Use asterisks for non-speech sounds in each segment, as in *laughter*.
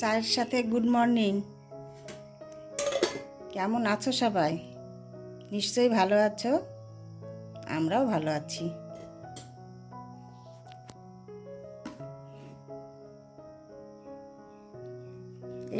চায়ের সাথে good morning কেমন আছো সবাই? নিশ্চয়ই ভালো আছো। আমরাও ভালো আছি।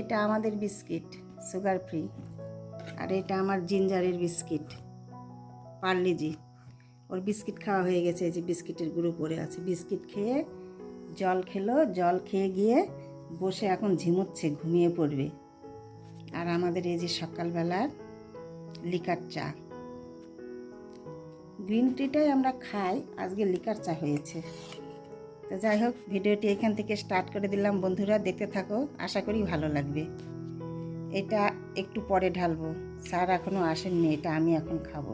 এটা আমাদের বিস্কিট সুগার ফ্রি আর এটা আমার জিঞ্জারের বিস্কিট পার্লিজি ওর বিস্কিট খাওয়া হয়ে গেছে, এই যে বিস্কিটের গুঁড়ো পড়ে আছে। বিস্কিট খেয়ে জল খেলো, জল খেয়ে গিয়ে বসে এখন ঝিমোচ্ছে, ঘুমিয়ে পড়বে। আর আমাদের এই যে সকালবেলার লিকার চা। গ্রিন টিটাই আমরা খাই, আজকে লিকার চা হয়েছে। তো যাই হোক, ভিডিওটি এখান থেকে স্টার্ট করে দিলাম। বন্ধুরা, দেখতে থাকো, আশা করি ভালো লাগবে। এটা একটু পরে ঢালবো। স্যার এখনও আসেননি, এটা আমি এখন খাব।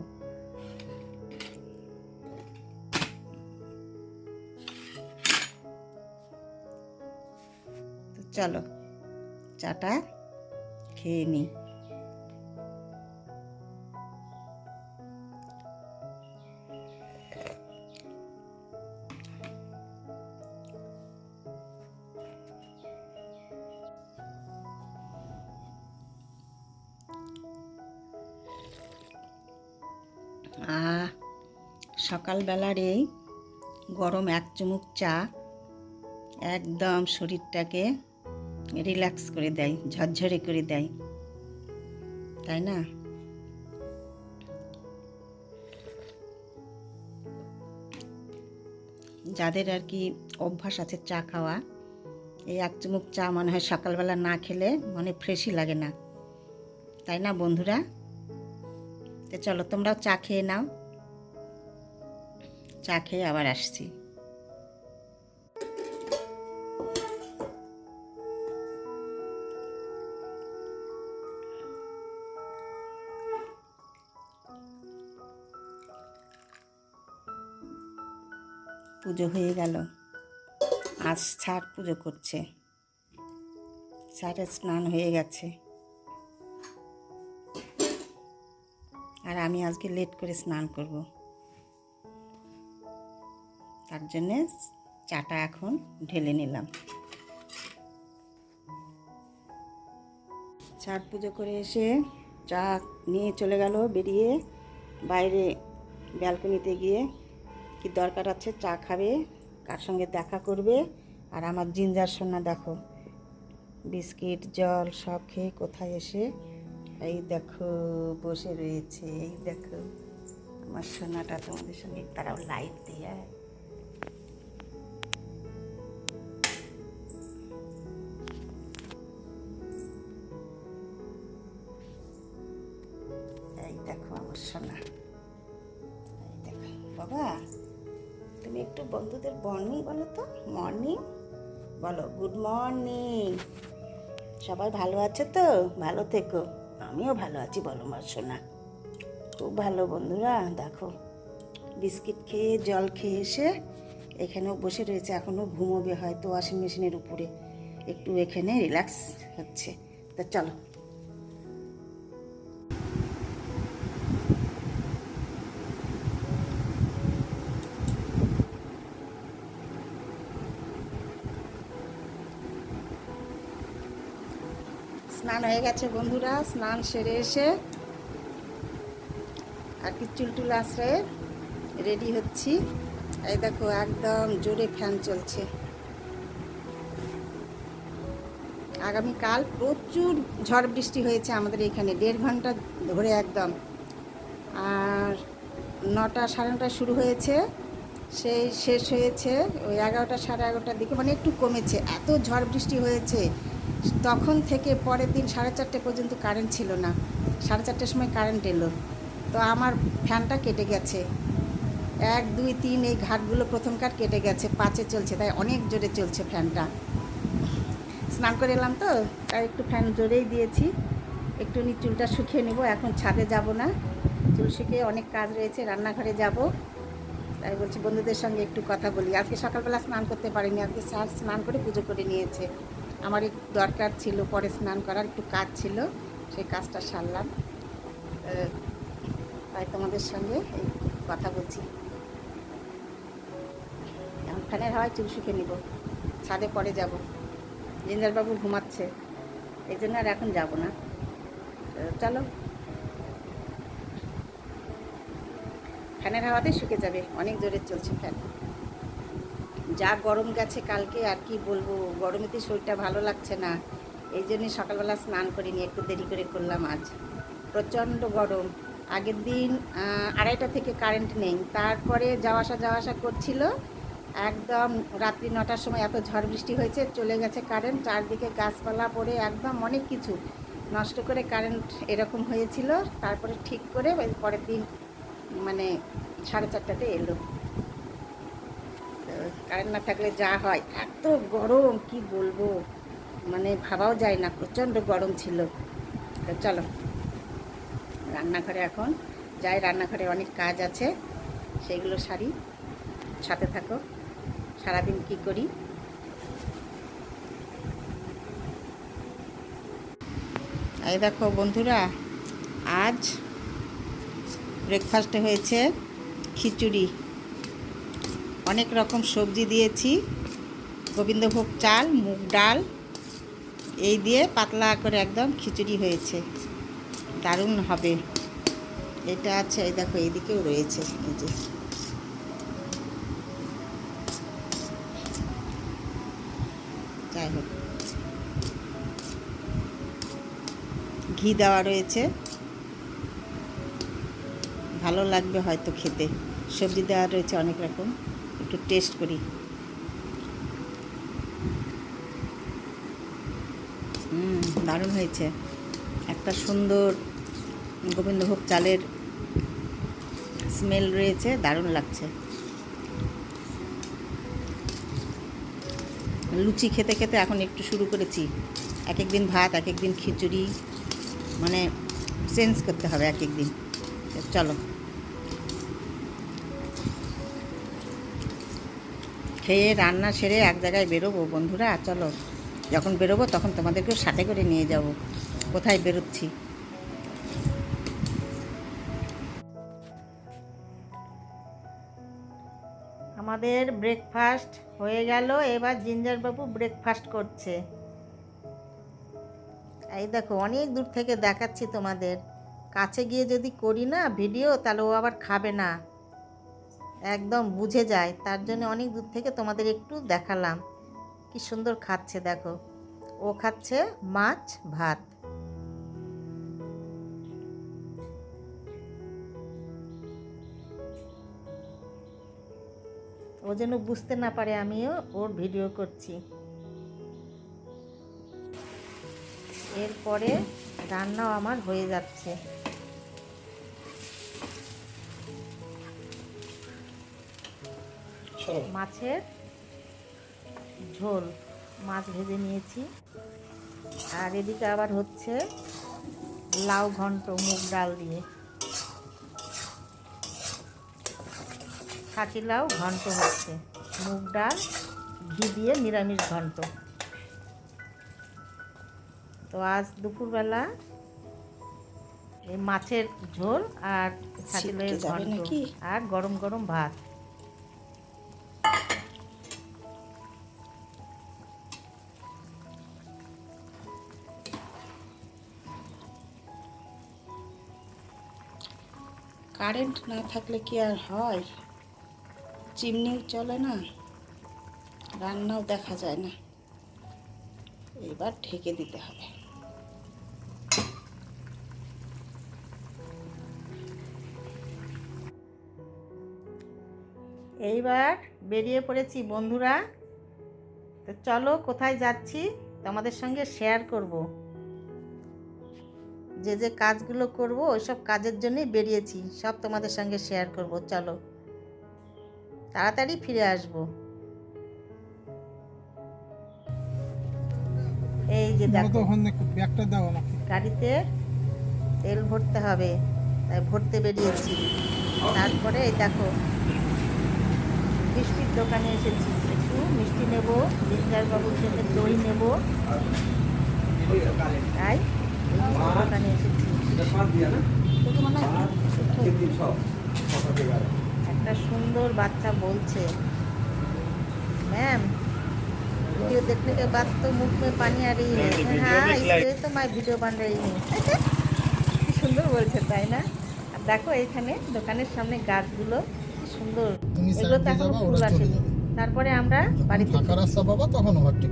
চলো, চাটা খেয়ে নিই। সকালবেলার এই গরম এক চুমুক চা একদম শরীরটাকে রিল্যাক্স করে দেয়, ঝরঝরে করে দেয়। তাই না? যাদের আর কি অভ্যাস আছে চা খাওয়া, এই এক চুমুক চা মনে হয় সকালবেলা না খেলে মনে ফ্রেশই লাগে না। তাই না বন্ধুরা? তো চলো, তোমরাও চা খেয়ে নাও। চা খেয়ে আবার আসছি। পুজো হয়ে গেল। আজ ছাড় পুজো করছে। ছাড়ের স্নান হয়ে গেছে। আর আমি আজকে লেট করে স্নান করব। তার জন্যে চাটা এখন ঢেলে নিলাম। ছাড় পুজো করে এসে চা নিয়ে চলে গেল, বেরিয়ে বাইরে ব্যালকনিতে গিয়ে কি দরকার আছে চা খাবে, কার সঙ্গে দেখা করবে, আর আমার জিঞ্জার সোনা দেখো। বিস্কিট, জল সব খেয়ে কোথায় এসে এই দেখো, বসে রয়েছে। এই দেখো, আমার সোনাটা তোমাদের সঙ্গে তারাও লাইট দিয়ে। এই দেখো আমার সোনা। এই দেখো, বাবা, তুমি একটু বন্ধুদের মর্নিং বলো তো মর্নিং বলো গুড মর্নিং সবাই ভালো আছে তো? ভালো থেকো। আমিও ভালো আছি, বলো আমার সোনা। খুব ভালো বন্ধুরা, দেখো। বিস্কিট খেয়ে, জল খেয়ে এসে এখানেও বসে রয়েছে, এখনও ঘুমোবে হয়তো ওয়াশিং মেশিনের উপরে। একটু এখানে রিল্যাক্স হচ্ছে। তা চলো। হয়ে গেছে বন্ধুরা, স্নান সেরে এসে আর কি চুলটুল আশ্রয়ে রেডি হচ্ছি। এই দেখো, একদম জোরে ফ্যান চলছে। আগামীকাল প্রচুর ঝড় বৃষ্টি হয়েছে আমাদের এখানে, দেড় ঘণ্টা ধরে একদম। আর নটা সাড়ে নটা শুরু হয়েছে, সেই শেষ হয়েছে ওই এগারোটা সাড়ে এগারোটার দিকে মানে একটু কমেছে। এত ঝড় বৃষ্টি হয়েছে তখন থেকে পরের দিন সাড়ে চারটে পর্যন্ত কারেন্ট ছিল না। সাড়ে চারটের সময় কারেন্ট এলো। তো আমার ফ্যানটা কেটে গেছে। এক, দুই, তিন এই ঘাটগুলো প্রথমকার কেটে গেছে, পাঁচে চলছে, তাই অনেক জোরে চলছে ফ্যানটা স্নান করে এলাম তো, তাই একটু ফ্যান জোরেই দিয়েছি। একটু নি চুলটা শুকিয়ে নেব, এখন ছাদে যাব না। চুল শুকিয়ে অনেক কাজ রয়েছে, রান্নাঘরে যাব। তাই বলছি বন্ধুদের সঙ্গে একটু কথা বলি। আজকে সকালবেলা স্নান করতে পারিনি, আজকে স্যার স্নান করে পুজো করে নিয়েছে। আমার একটু দরকার ছিল, পরে স্নান করার একটু কাজ ছিল, সেই কাজটা সারলাম। তাই তোমাদের সঙ্গে এই কথা বলছি। ফ্যানের হাওয়ায় চুল শুকে নিব। ছাদে পরে যাব। জিন্দারবাবু ঘুমাচ্ছে। এই জন্য আর এখন যাব না। চলো। ফ্যানের হাওয়াতে শুকে যাবে। অনেক জোরে চলছে ফ্যান। যা গরম গেছে কালকে, আর কি বলব, গরমেতে শরীরটা ভালো লাগছে না। এই জন্যে সকালবেলা স্নান করিনি, একটু দেরি করে করলাম আজ। প্রচণ্ড গরম। আগের দিন আড়াইটা থেকে কারেন্ট নেই। তারপরে যাওয়া আসা যাওয়া আসা করছিল। একদম রাত্রি নটার সময় এত ঝড় বৃষ্টি হয়েছে, চলে গেছে কারেন্ট। চারদিকে গাছপালা পড়ে একদম অনেক কিছু। নষ্ট করে কারেন্ট এরকম হয়েছিল। তারপরে ঠিক করে পরের দিন মানে সাড়ে চারটাতে এলো। কারেন্ট না থাকলে যা হয়। এত গরম, কি বলব? মানে ভাবাও যায় না, প্রচণ্ড গরম ছিল। তো চলো, রান্নাঘরে এখন যাই, রান্নাঘরে অনেক কাজ আছে সেইগুলো সারি, সাথে থাকো। সারাদিন কি করি? এই দেখো বন্ধুরা, আজ ব্রেকফাস্টে হয়েছে খিচুড়ি। অনেক রকম সবজি দিয়েছি। গোবিন্দভোগ চাল, মুগ ডাল, এই দিয়ে পাতলা করে একদম খিচুড়ি হয়েছে। দারুণ হবে। এটা আছে, এই দেখো, এইদিকেও রয়েছে, এই যে। যাই হোক। ঘি দেওয়া রয়েছে। ভালো লাগবে হয়তো খেতে। সবজি দেওয়া রয়েছে অনেক রকম। একটু টেস্ট করি। হুম, দারুণ হয়েছে। একটা সুন্দর গোবিন্দভোগ চালের স্মেল রয়েছে, দারুণ লাগছে। লুচি খেতে খেতে এখন একটু শুরু করেছি। এক এক দিন ভাত, এক এক দিন খিচুড়ি মানে চেঞ্জ করতে হবে এক এক দিন। চলো। খেয়ে রান্না সেরে এক জায়গায় বেরোবো। বন্ধুরা, চলো, যখন বেরোবো তখন তোমাদেরকেও সাথে করে নিয়ে যাব। কোথায় বেরোচ্ছি? আমাদের ব্রেকফাস্ট হয়ে গেল। এবার জিঞ্জারবাবু ব্রেকফাস্ট করছে। এই দেখো, অনেক দূর থেকে দেখাচ্ছি তোমাদের। কাছে গিয়ে যদি করি না ভিডিও তাহলে ও আবার খাবে না। একদম বুঝে যায়। তার জন্য অনেক দূর থেকে তোমাদের একটু দেখালাম। কি সুন্দর খাচ্ছে, দেখো। ও খাচ্ছে মাছ, ভাত। ও যেন বুঝতে না পারে আমিও ওর ভিডিও করছি। এরপরে রান্নাও আমার হয়ে যাচ্ছে। মাছের ঝোল মাছ ভেজে নিয়েছি। আর এদিকে আবার হচ্ছে লাউ ঘন্ট মুগ ডাল দিয়ে। খাঁচি লাউ ঘন্ট হচ্ছে। মুগ ডাল ঘি দিয়ে নিরামিষ ঘন্ট। তো আজ দুপুরবেলা এই মাছের ঝোল আর ছিটকে যাবে ঘন্ট আর গরম গরম ভাত। কারেন্ট না থাকলে কি আর হয়? চিমনিও চলে না, রান্নাও দেখা যায় না। এবার ঢেকে দিতে হবে। এইবার বেরিয়ে পড়েছি বন্ধুরা। তো চলো কোথায় যাচ্ছি তোমাদের সঙ্গে শেয়ার করব। যে যে কাজগুলো করব ওইসব কাজের জন্যই বেরিয়েছি। সব তোমাদের সঙ্গে শেয়ার করব চলো। তাড়াতাড়ি ফিরে আসব। এই যে দেখো। তো ওখানে ব্যাগটা দাও আমাকে। গাড়িতে তেল ভরতে হবে তাই ভরতে বেরিয়েছি। তারপরে এই দেখো মিষ্টির দোকানে এসেছি। একটু মিষ্টি নেব জিঞ্জার বাবুর জন্য দই নেব। তাই এই মিষ্টির দোকানে এসেছি দেখে মনে হয় একটা সুন্দর বাচ্চা বলছে मैम वीडियो देखने के बाद तो मुख में पानी आ रही है हाँ इसलिए तो मैं वीडियो बन रही हूँ কি সুন্দর বলছে তাই না আর দেখো এইখানে দোকানের সামনে গাছগুলো কি সুন্দর তুমি এগুলো side তো দিয়ে এখনো যাবা, ফুল ওরা চলে আসেনি যাবে। তারপরে আমরা যখন বাড়িতে ফাঁকা রাস্তা পাবা তখন ওভারটেক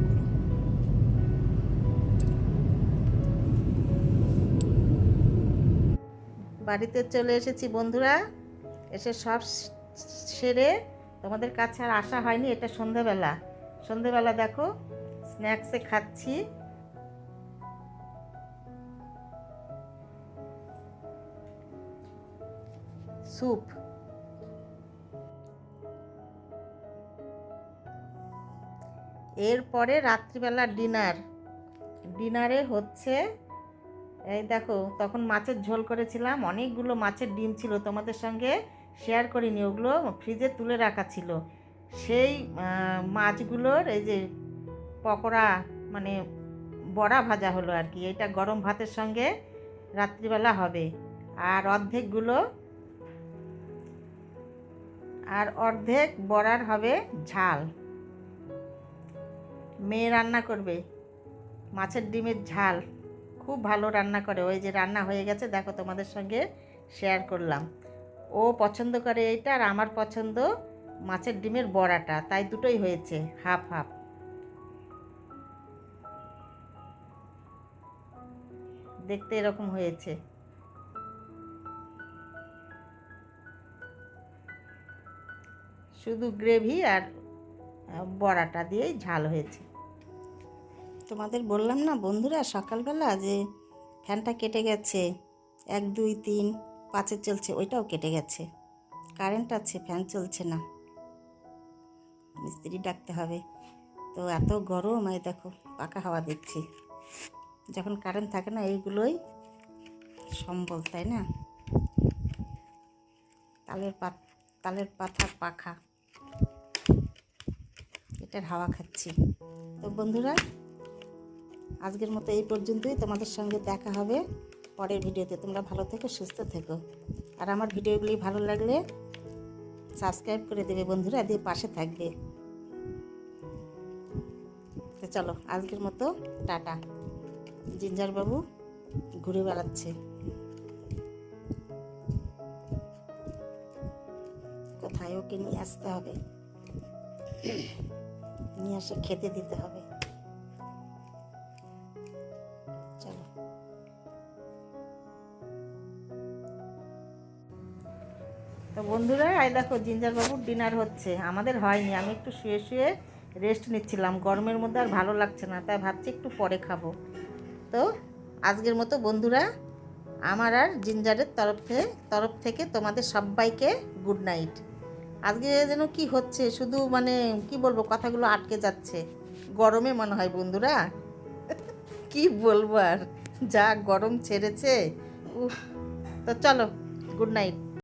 বাড়িতে চলে এসেছি, বন্ধুরা। এসে সব সেরে তোমাদের কাছে আর আসা হয়নি, এটা সন্ধেবেলা। সন্ধেবেলা দেখো স্ন্যাক্সে খাচ্ছি। স্যুপ এরপরে রাত্রিবেলা ডিনার ডিনারে হচ্ছে এই দেখো, তখন মাছের ঝোল করেছিলাম। অনেকগুলো মাছের ডিম ছিল, তোমাদের সঙ্গে শেয়ার করিনি। ওগুলো ফ্রিজে তুলে রাখা ছিল। সেই মাছগুলোর এই যে পকোড়া মানে বড়া ভাজা হলো আর কি। এটা গরম ভাতের সঙ্গে রাত্রিবেলা হবে। আর অর্ধেকগুলো, আর অর্ধেক বড়ার হবে ঝাল। মেয়ে রান্না করবে, মাছের ডিমের ঝাল। খুব ভালো রান্না করে। ওই যে রান্না হয়ে গেছে, দেখো তোমাদের সঙ্গে শেয়ার করলাম। ও পছন্দ করে এইটা আর আমার পছন্দ মাছের ডিমের বড়াটা, তাই দুটোই হয়েছে হাফ হাফ দেখতে এরকম হয়েছে। শুধু গ্রেভি আর বড়াটা দিয়েই ঝাল হয়েছে। তোমাদের বললাম না বন্ধুরা সকালবেলা যে ফ্যানটা কেটে গেছে, এক, দুই, তিন পাঁচে চলছে, ওইটাও কেটে গেছে। কারেন্ট আছে, ফ্যান চলছে না। মিস্ত্রি ডাকতে হবে। তো এত গরম, এই দেখো, পাকা হাওয়া দিচ্ছি। যখন কারেন্ট থাকে না, এইগুলোই সম্বল, তাই না? তালের পাত, তালের পাতার পাখা। এটার হাওয়া খাচ্ছি। তো বন্ধুরা আজকের মতো এই পর্যন্তই। তোমাদের সঙ্গে দেখা হবে পরের ভিডিওতে। তোমরা ভালো থেকো, সুস্থ থেকো। আর আমার ভিডিওগুলি ভালো লাগলে সাবস্ক্রাইব করে দেবে বন্ধুরা, দিয়ে পাশে থাকবে। তো চলো, আজকের মতো টাটা। জিঞ্জার বাবু ঘুরে বেড়াচ্ছে। কোথায় ওকে নিয়ে আসতে হবে? নিয়ে এসে খেতে দিতে হবে। বন্ধুরা, এই দেখো জিঞ্জার বাবুর ডিনার হচ্ছে। আমাদের হয়নি, আমি একটু শুয়ে শুয়ে রেস্ট নিচ্ছিলাম। গরমের মধ্যে আর ভালো লাগছে না, তাই ভাবছি একটু পরে খাব। তো আজকের মতো বন্ধুরা, আমার আর জিঞ্জারের তরফ থেকে তরফ থেকে তোমাদের সবাইকে গুড নাইট আজকে যেন কি হচ্ছে, শুধু মানে কি বলব, কথাগুলো আটকে যাচ্ছে। গরমে মনে হয় বন্ধুরা। *laughs* কি বলব আর, যা গরম ছেড়েছে, উফ। তো চলো গুড নাইট